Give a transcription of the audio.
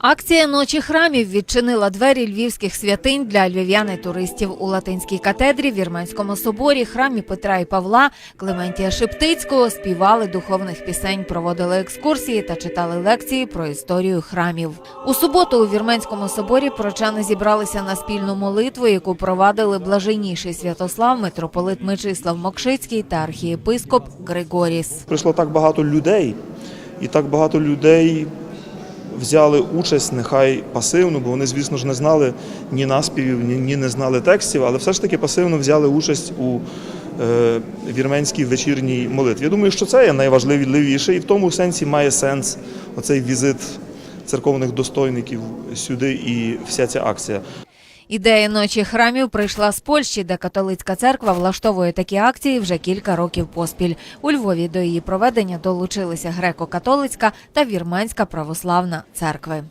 Акція ночі храмів відчинила двері львівських святинь для львів'ян і туристів у латинській катедрі, Вірменському соборі, храмі Петра і Павла, Клементія Шептицького співали духовних пісень, проводили екскурсії та читали лекції про історію храмів. У суботу у Вірменському соборі прочани зібралися на спільну молитву, яку провадили блаженніший Святослав, митрополит Мечислав Мокшицький та архієпископ Григоріс. Прийшло так багато людей, і так багато людей взяли участь, нехай пасивно, бо вони, звісно ж, не знали ні наспівів, ні, ні не знали текстів, але все ж таки пасивно взяли участь у е, вірменській вечірній молитві. Я думаю, що це є найважливіше, і в тому сенсі має сенс оцей візит церковних достойників сюди і вся ця акція. Ідея ночі храмів прийшла з Польщі, де католицька церква влаштовує такі акції вже кілька років поспіль. У Львові до її проведення долучилися греко-католицька та вірменська православна церкви.